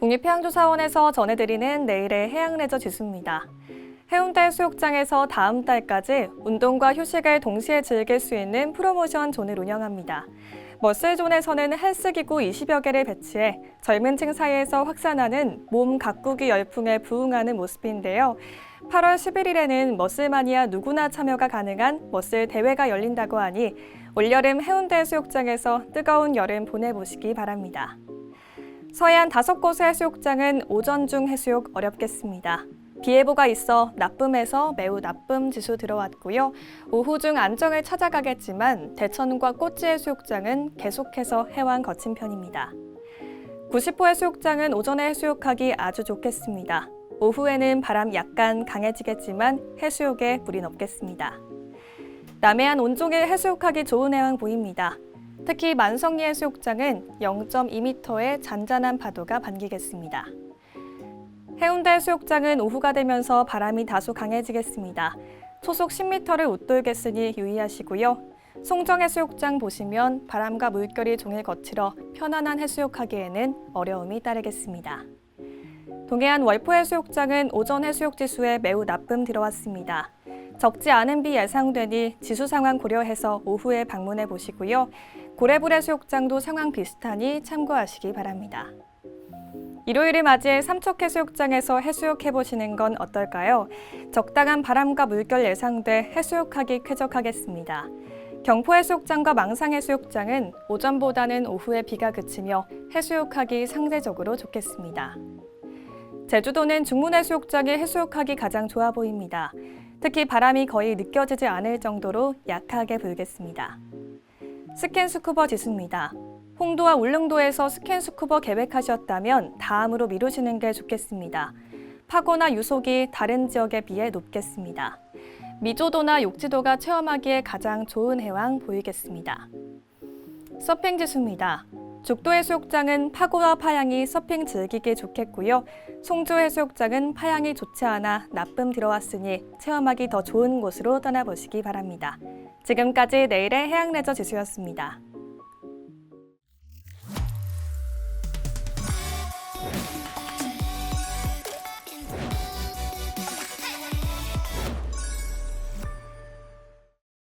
국립해양조사원에서 전해드리는 내일의 해양레저 지수입니다. 해운대 해수욕장에서 다음 달까지 운동과 휴식을 동시에 즐길 수 있는 프로모션 존을 운영합니다. 머슬존에서는 헬스기구 20여 개를 배치해 젊은 층 사이에서 확산하는 몸 가꾸기 열풍에 부응하는 모습인데요. 8월 11일에는 머슬마니아 누구나 참여가 가능한 머슬 대회가 열린다고 하니 올여름 해운대 해수욕장에서 뜨거운 여름 보내보시기 바랍니다. 서해안 다섯 곳의 해수욕장은 오전 중 해수욕 어렵겠습니다. 비 예보가 있어 나쁨에서 매우 나쁨 지수 들어왔고요. 오후 중 안정을 찾아가겠지만 대천과 꼬치 해수욕장은 계속해서 해완 거친 편입니다. 90호 해수욕장은 오전에 해수욕하기 아주 좋겠습니다. 오후에는 바람 약간 강해지겠지만 해수욕에 무리는 없겠습니다. 남해안 온종일 해수욕하기 좋은 해왕 보입니다. 특히 만성리 해수욕장은 0.2m의 잔잔한 파도가 반기겠습니다. 해운대 해수욕장은 오후가 되면서 바람이 다소 강해지겠습니다. 초속 10m를 웃돌겠으니 유의하시고요. 송정 해수욕장 보시면 바람과 물결이 종일 거칠어 편안한 해수욕하기에는 어려움이 따르겠습니다. 동해안 월포 해수욕장은 오전 해수욕 지수에 매우 나쁨 들어왔습니다. 적지 않은 비 예상되니 지수 상황 고려해서 오후에 방문해 보시고요. 고래불 해수욕장도 상황 비슷하니 참고하시기 바랍니다. 일요일을 맞이해 삼척해수욕장에서 해수욕해 보시는 건 어떨까요? 적당한 바람과 물결 예상돼 해수욕하기 쾌적하겠습니다. 경포해수욕장과 망상해수욕장은 오전보다는 오후에 비가 그치며 해수욕하기 상대적으로 좋겠습니다. 제주도는 중문해수욕장이 해수욕하기 가장 좋아 보입니다. 특히 바람이 거의 느껴지지 않을 정도로 약하게 불겠습니다. 스캔스쿠버 지수입니다. 홍도와 울릉도에서 스캔스쿠버 계획하셨다면 다음으로 미루시는 게 좋겠습니다. 파고나 유속이 다른 지역에 비해 높겠습니다. 미조도나 욕지도가 체험하기에 가장 좋은 해왕 보이겠습니다. 서핑 지수입니다. 죽도 해수욕장은 파고와 파양이 서핑 즐기기 좋겠고요. 송조 해수욕장은 파양이 좋지 않아 나쁨 들어왔으니 체험하기 더 좋은 곳으로 떠나보시기 바랍니다. 지금까지 내일의 해양레저 지수였습니다.